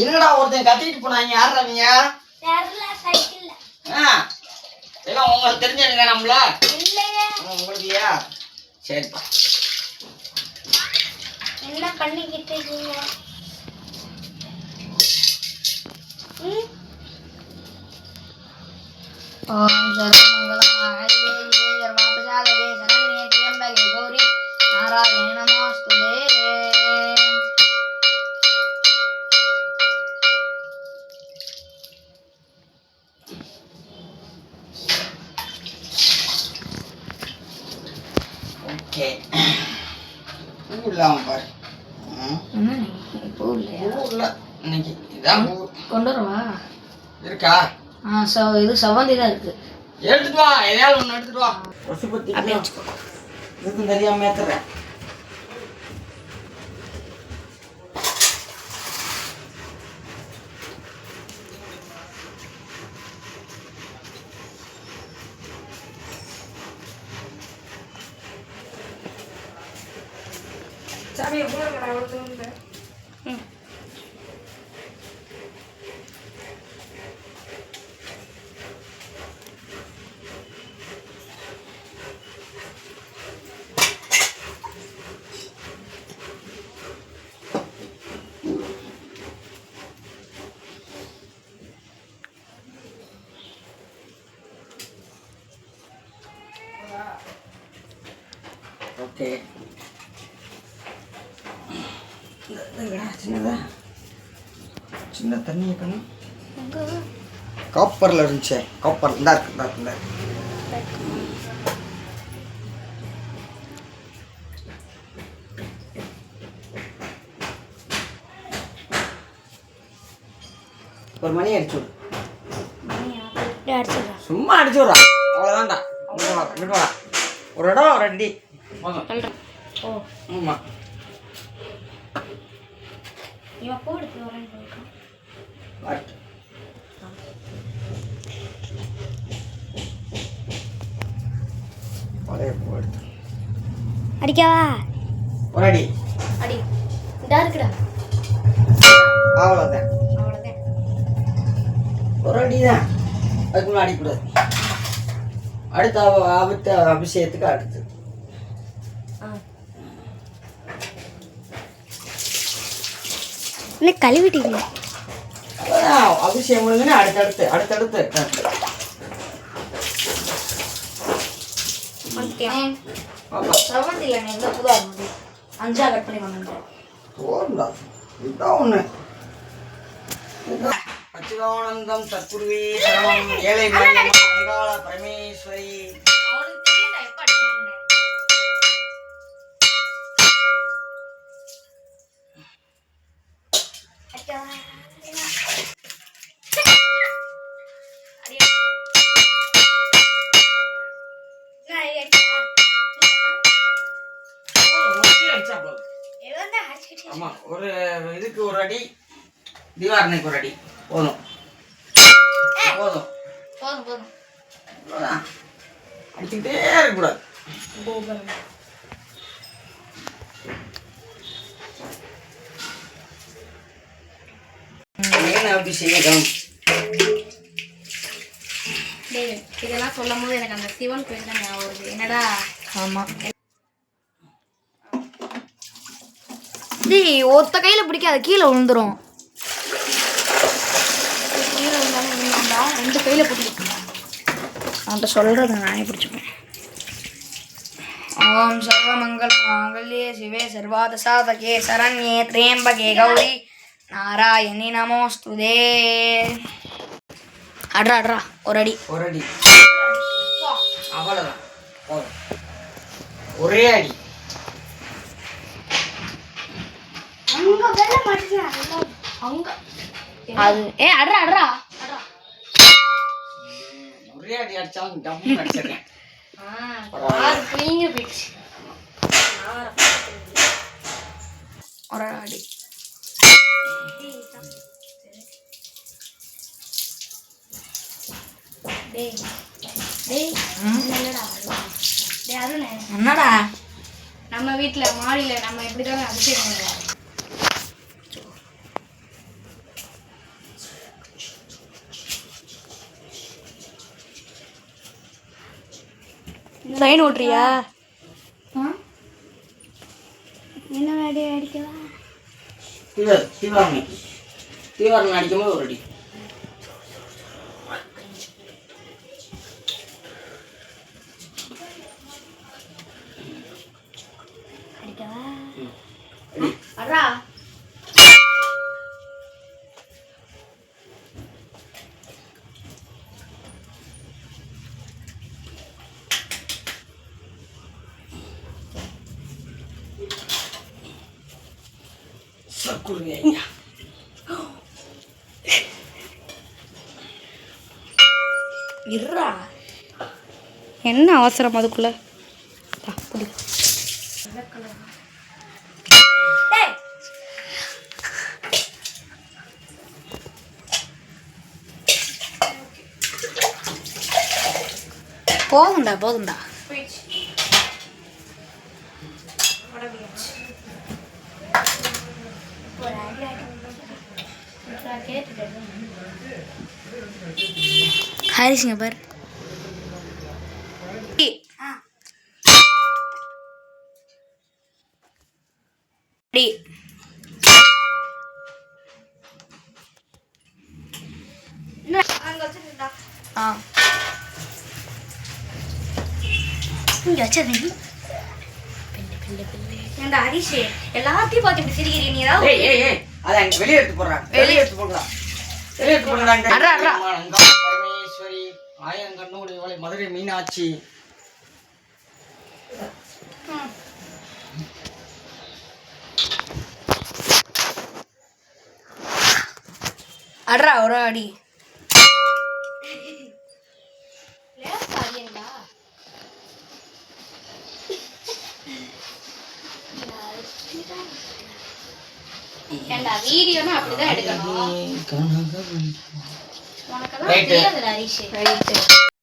என்னடா ஒருத்தன் கத்திட்டு போனாங்க? யாரா ஆ. எல்லாம் உங்களுக்கு தெரிஞ்சவங்க நம்மள. உங்களுக்கு இல்லையா? சரிப்பா. என்ன பண்ணிக்கிட்டு இருக்கீங்க? ம்? ஓம் சர்வமங்கலமாயே சர்வாபசாதகே சரண்யே திரியம்பகே கௌரி நாராயண நமோஸ்துதே ஓகே. பூ இல்லாம பாரு. ம், இப்போ இல்லையா பூ இல்ல இன்னைக்கு இதான் பூ கொண்டு வரவா? இருக்கா? ஆ ச இது செவந்தி தான் இருக்கு. எடுத்துட்டு வா. எதையாவது ஒன்று எடுத்துட்டு வா. கொசு பத்தி அப்படியே வச்சுக்கோ. இதுக்கும் தெரியாம ஏத்துறேன் ஓகே இந்த- இந்தங்கடா, சின்னதா சின்ன தண்ணி கண்ணு காப்பரில் இருந்துச்சே. காப்பர் இந்தா இருக்கு இந்தா இருக்கு. ஒரு மணி அடிச்சு சும்மா அடிச்சு விட்றா. அவ்வளோதான்டா ஒரு இடம் போதும் ஓ ஆமாம் இவன் பூ எடுத்து வரேன்னு சொல்லிருக்கான் வரட்டு பழைய பூ எடுத்து. அடிக்கவா? ஒரு அடி. அடி. இதா இருக்குடா. அவ்வளோதான் அவ்வளோதான் ஒரு அடி தான் அதுக்கு முன்னாடி அடிக்கூடாது அடுத்த அடுத்த அபிஷேகத்துக்கு அடுத்து இல்லை கழுவிட்டீங்க அபிஷேகம் முடிஞ்சுன்னா அடுத்தடுத்து அடுத்தடுத்து அஞ்சா கட் பண்ணி ஒன்று அச்சுதானந்தம் சத்குருவே சரணம். ஏழை மரியம் அங்காள பரமேஸ்வரி அவனுக்கு தெரியும் நான் எப்போ அடிக்கணும்னு ஒரு அடி அடிச்சா போதும் ஆமா ஒரு இதுக்கு ஒரு அடி தீவாரணைக்கு ஒரு அடி. போதும். போதும். போதும் போதும். அடிச்சுக்கிட்டே இருக்கக்கூடாது. ஏன் அபிஷேகம் டேய் இதெல்லாம் சொல்லும் போது எனக்கு அந்த சிவன் கோயில் தான் ஞாபகம் வருது என்னடா ஆமா. டேய் ஒத்த கையில பிடிக்காத கீழே விழுந்துரும். கீழே விழுந்தாலும் விழுந்தாண்டா ரெண்டு கையில பிடிக்கும். அவன்கிட்ட சொல்றத நானே பிடிச்சிப்பேன். ஓம் சர்வமங்கல மாங்கல்யே சிவே சர்வாத சாதகே சரண்யே திரியம்பகே கௌரி நாராயணி நமோஸ்துதே அட்ரா அட்ரா ஒரு அடி. ஒரு அடி. அவ்வளவுதான். போதும். ஒரே அடி. அது ஏ அட்ரா அட்ரா ஒரே அடி அடிச்சாலும் டம்மு அடிச்சிருக்கேன் போயிடுச்சு. ஒரு அடி. டேய் டேய் இல்லடா டேய் அருண். என்னடா? நம்ம வீட்ல மாடியில நம்ம இப்படி தானே அபிஷேகம் பண்ணுவோம் லைன் ஓட்டுறியா? என்ன அடி அடிக்கவா? தீவார் தீவாரணி தீவாரணி அடிக்கும்போது ஒரு அடி. அடிக்கவா? அடி. சக்குருங்க ஐயா இருறா என்ன அவசரம் அதுக்குள்ள. போதும்டா போதும்டா ஒரு அடி அடி கேட்டுட்டேன் ஹாரிசிங்க பார் வச்சிருந்தா ஆ. இங்க வச்சிருந்தீங்க ஏண்டா ஹரிஷ் எல்லாத்தையும் பார்த்து இப்படி சிரிக்கிறீங்க நீ ஏதாவது ஏய் ஏய் ஏய் அதை அங்க வெளியே எடுத்து போடுறாங்க. வெளியே எடுத்து போடுறா வெளியே எடுத்து போடுறாங்க. பரமேஸ்வரி ஆயங்கண்ணூர் இவளை மதுரை மீனாட்சி. அட்ரா ஒரு அடி. ஏண்டா வீடியோனா அப்படிதான் எடுக்கணும். உனக்கெல்லாம். தெரியாதுடா ஹரிஷ்